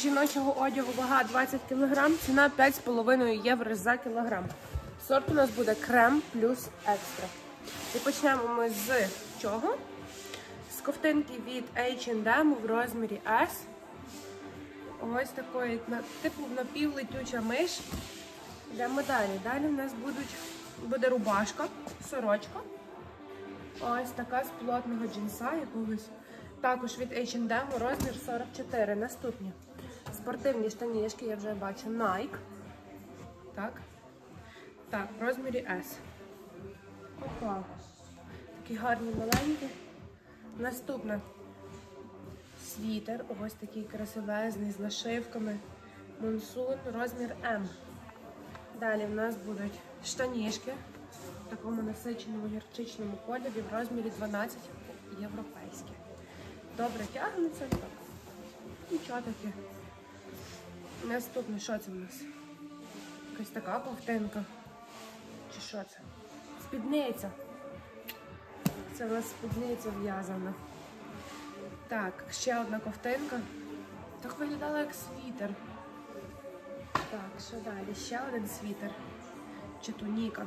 жіночого одягу, вага 20 кг, ціна 5,5 євро за кілограм. Сорт у нас буде крем плюс екстра. І почнемо ми з чого? З ковтинки від H&M в розмірі S. Ось такої типу напівлетюча миш. Йдемо далі. Далі в нас будуть, буде рубашка, сорочка. Ось така з плотного джинса якогось. Також від H&M розмір 44. Наступні. Спортивні штанішки, я вже бачу, Nike. Так. Так, в розмірі S. Опа. Такі гарні маленькі. Наступне. Світер. Ось такий красивезний з нашивками. Монсун, розмір М. Далі в нас будуть штанішки в такому насиченому гірчичному кольорі в розмірі 12 європейські. Добре тягнеться. Нічого таке. Наступне, що це в нас? Якась така ковтинка. Чи що це? Спідниця. Це у нас спідниця в'язана. Так, ще одна ковтинка. Так виглядала як світер. Так, що далі? Ще один світер. Чи туніка.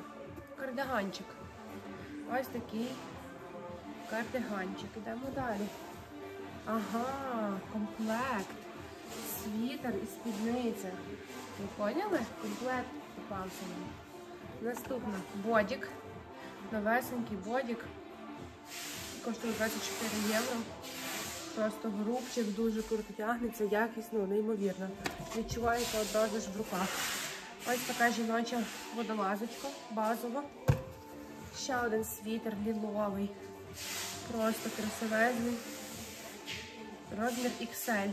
Кардиганчик. Ось такий кардиганчик. Ідемо далі. Ага, комплект. Світер і спідниця. Ви поняли? Комплект попався. Наступна бодік. Новесенький бодік. Коштує 24 євро. Просто грубчик дуже круто тягнеться, якісно, неймовірно. Відчувається одразу ж в руках. Ось така жіноча водолазочка, базова. Ще один світер ліловий. Просто красивезний. Розмір XL.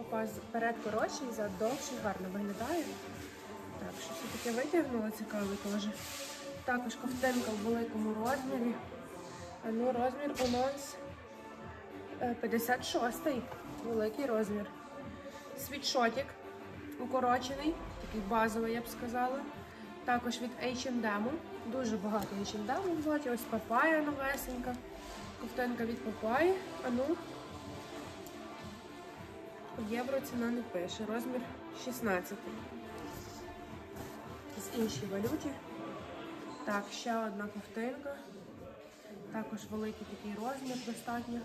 Опа, вперед коротший, зад довший, гарно виглядає. Так, що все таке витягнуло, цікаве теж. Також ковтинка в великому розмірі. Ну, розмір у нас е, 56-й. Великий розмір. Світшотик укорочений, такий базовий, я б сказала. Також від H&M. Дуже багато H&M в лоті. Ось папая новесенька. Ковтинка від папаї. А ну, євро ціна не пише. Розмір 16. З іншій валюті. Так, ще одна ковтинка. Також великий такий розмір достатньо.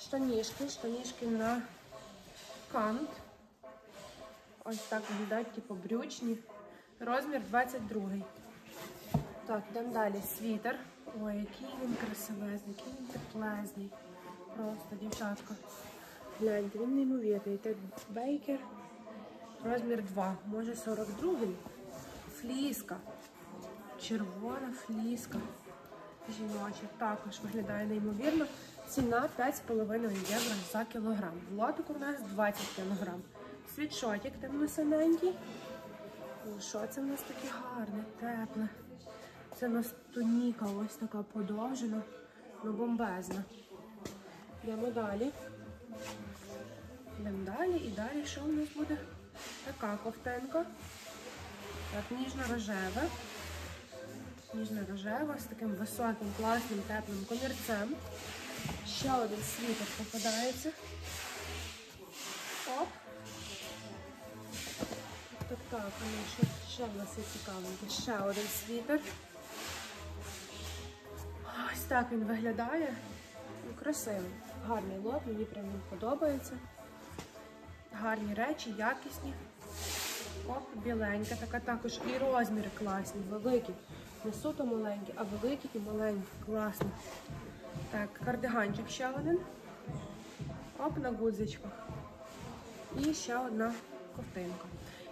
Штанішки, штанішки на кант. Ось так виглядають, типу брючні. Розмір 22. Так, йдемо далі. Світер. Ой, який він красивезний, який він теплезний. Просто, дівчатка. Гляньте, він неймовірний. Це бейкер. Розмір 2. Може 42. Фліска. Червона фліска. Жіноча. Також виглядає неймовірно. Ціна 5,5 євро за кілограм. В лотику у нас 20 кілограм. Світшотик темно-синенький. Що це в нас таке гарне, тепле? Це у нас туніка ось така подовжена, ну бомбезна. Йдемо далі. Йдемо далі і далі що у нас буде? Така ковтинка. Так, ніжно-рожеве. Ніжно-рожева з таким високим, класним, теплим комірцем. Ще один світер попадається. Оп. Так, так, ну, що ще в нас є цікавеньке? Ще один світер. Ось так він виглядає. Ну, красивий. Гарний лот, мені прям подобається. Гарні речі, якісні. Оп, біленька, така також і розміри класні, великі. Не суто маленькі, а великі і маленькі. Класно. Так, кардиганчик ще один. Оп, на гудзичках. І ще одна ковтинка.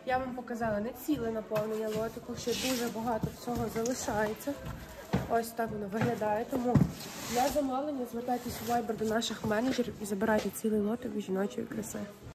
Я вам показала не ціле наповнення лотику, ще дуже багато всього залишається. Ось так воно виглядає. Тому для замовлення звертайтесь у Viber до наших менеджерів і забирайте цілий лотик жіночої краси.